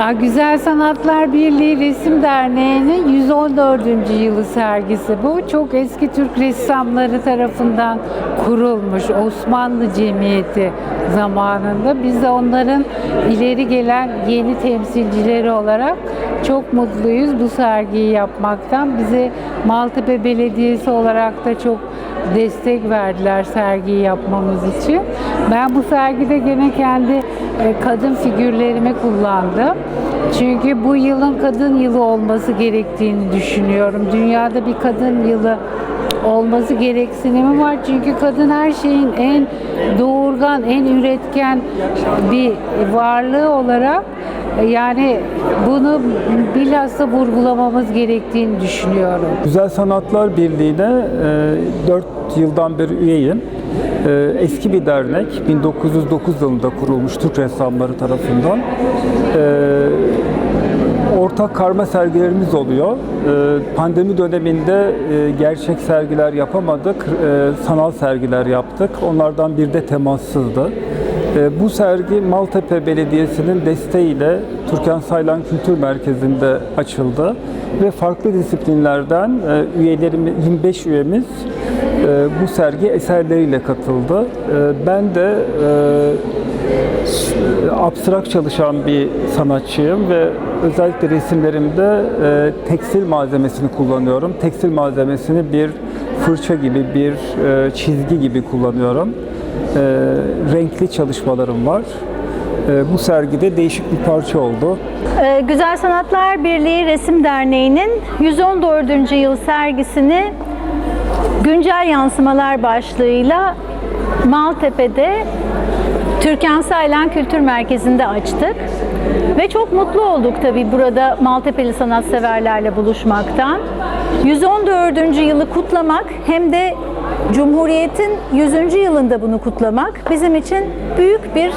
Aa, Güzel Sanatlar Birliği Resim Derneği'nin 114. yılı sergisi bu. Çok eski Türk ressamları tarafından kurulmuş Osmanlı Cemiyeti zamanında. Biz de onların ileri gelen yeni temsilcileri olarak çok mutluyuz bu sergiyi yapmaktan. Bize Maltepe Belediyesi olarak da çok destek verdiler sergiyi yapmamız için. Ben bu sergide gene kendi e, kadın figürlerimi kullandım. Çünkü bu yılın kadın yılı olması gerektiğini düşünüyorum. Dünyada bir kadın yılı olması gereksinimi var. Çünkü kadın her şeyin en doğurgan, en üretken bir varlığı olarak yani bunu bilhassa vurgulamamız gerektiğini düşünüyorum. Güzel Sanatlar Birliği'ne 4 yıldan beri üyeyim. E, Eski bir dernek, 1909 yılında kurulmuş Türk ressamları tarafından. E, Ortak karma sergilerimiz oluyor. E, Pandemi döneminde e, gerçek sergiler yapamadık, e, sanal sergiler yaptık. Onlardan bir de temassızdı. E, Bu sergi Maltepe Belediyesi'nin desteğiyle Türkan Saylan Kültür Merkezi'nde açıldı ve farklı disiplinlerden e, üyelerimiz 25 üyemiz e, bu sergi eserleriyle katıldı. E, Ben de abstrak çalışan bir sanatçıyım ve özellikle resimlerimde tekstil malzemesini kullanıyorum. Tekstil malzemesini bir fırça gibi, bir çizgi gibi kullanıyorum. E, renkli çalışmalarım var. E, bu sergide değişik bir parça oldu. Ee, Güzel Sanatlar Birliği Resim Derneği'nin 114. yıl sergisini güncel yansımalar başlığıyla Maltepe'de Türkan Saylan Kültür Merkezi'nde açtık. Ve çok mutlu olduk tabii burada Maltepe'li sanatseverlerle buluşmaktan. 114. yılı kutlamak hem de Cumhuriyet'in 100. yılında bunu kutlamak bizim için büyük bir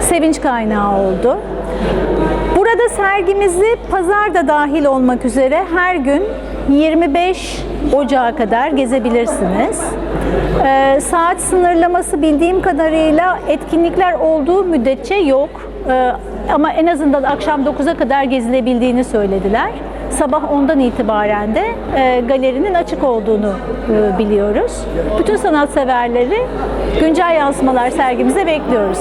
sevinç kaynağı oldu. Burada sergimizi pazar da dahil olmak üzere her gün 25 Ocağı kadar gezebilirsiniz. Ee, saat sınırlaması bildiğim kadarıyla etkinlikler olduğu müddetçe yok. Ee, ama en azından akşam 9'a kadar gezilebildiğini söylediler. Sabah 10'dan itibaren de e, galerinin açık olduğunu e, biliyoruz. Bütün sanatseverleri güncel yansımalar sergimize bekliyoruz.